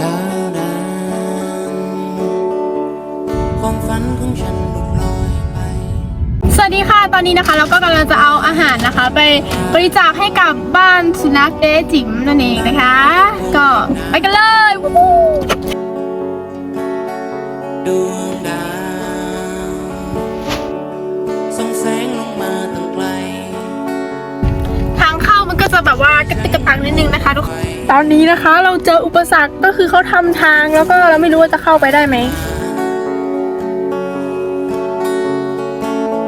ยาวนานความฝันของฉันหลุดลอยไป สวัสดีค่ะ ตอนนี้นะคะ เราก็กำลังจะเอาอาหารนะคะ ไปบริจาคให้กับบ้านสุนัขเจ๊จิ๋มนั่นเองนะคะ ก็ไปกันเลยวู้ ตอนนี้นะคะเราเจออุปสรรคก็คือเขาทำทางแล้วก็เราไม่รู้ว่าจะเข้าไปได้ไหม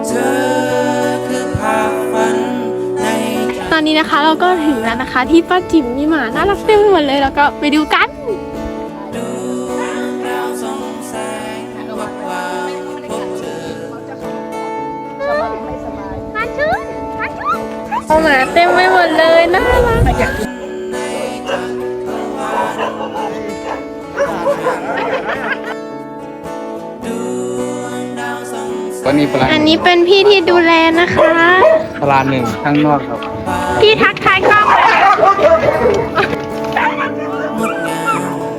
เธอคือภาพฝันในใจตอนนี้นะคะเราก็ถึงแล้วนะคะ ที่ป้าจิ๋มมีหมาน่ารักเต็มไปหมดเลยแล้วก็ไปดูกันดวงดาวส่องแสงวับวาวพบเธอมาชุนมาชุนเอาหมาเต็มไปหมดเลยน่ารัก ส่องแสวันงนี้ปลาอันนี้เป็นพี่ที่ดูแลนะคะ ปลาหนึ่งข้างนอกครับพี่ทักทายกล้องเลยงดงาม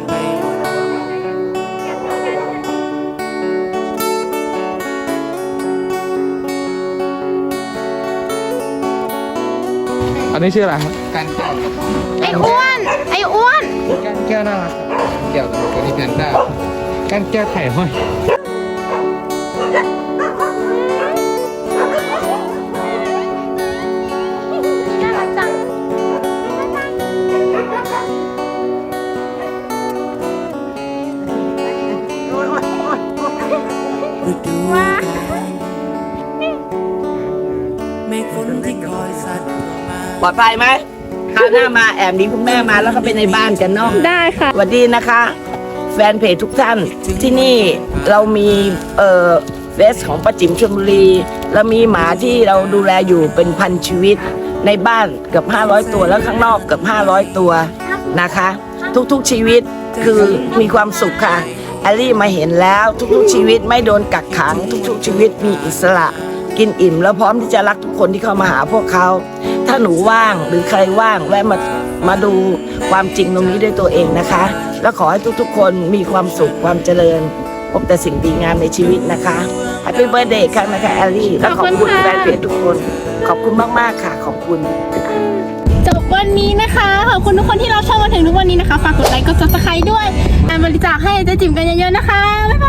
ไปหมดอันนี้ชื่ออะไรครับการแก้วครับไอ้อ้วน ไอ้อ้วน การแก้วน่ารักครับแก้วกับตัวนี้แพนด้าการแก้วไข่ห้อย ปลอดภัยไหมคราวหน้ามาแอบหนีคุณแม่มาแล้วก็ไปในบ้านกันเนาะได้ค่ะ สวัสดีนะคะ แฟนเพจทุกท่านที่นี่เรามีเอ่อเฟสของป้าจิ๋มชลบุรีแล้วมีหมาที่เราดูแลอยู่เป็นพันชีวิต ในบ้านเกือบ500 ตัวแล้วข้างนอกเกือบ500 ตัวนะคะ ทุกๆชีวิตคือมีความสุขค่ะแอลลี่มาเห็นแล้วทุกๆชีวิตไม่โดนกักขัง ทุกๆชีวิตมีอิสระ กินอิ่ม แล้วพร้อมที่จะรักทุกคนที่เข้ามาหาพวกเขา ถ้าหนูว่างหรือใครว่างแวะมามาดูความจริงตรงนี้ด้วยตัวเองนะคะ แล้วขอให้ทุกๆ คนมีความสุขความเจริญ พบแต่สิ่งดีงามในชีวิตนะคะ Happy Birthday ครั้งนะคะแอลลี่และขอบขอบคุคุณณค่ะแฟนเพจทุกคน ขอบคุณมากๆค่ะ ขอบคุณจบวันนี้นะคะขอบคุณทุกคนที่เราชมมาถึงทุกวันนี้นะคะฝากกดไลค์กด subscribe ด้วยการบริจาคให้เจ๊จิ๋มกันเยอะๆนะคะบ๊ายบาย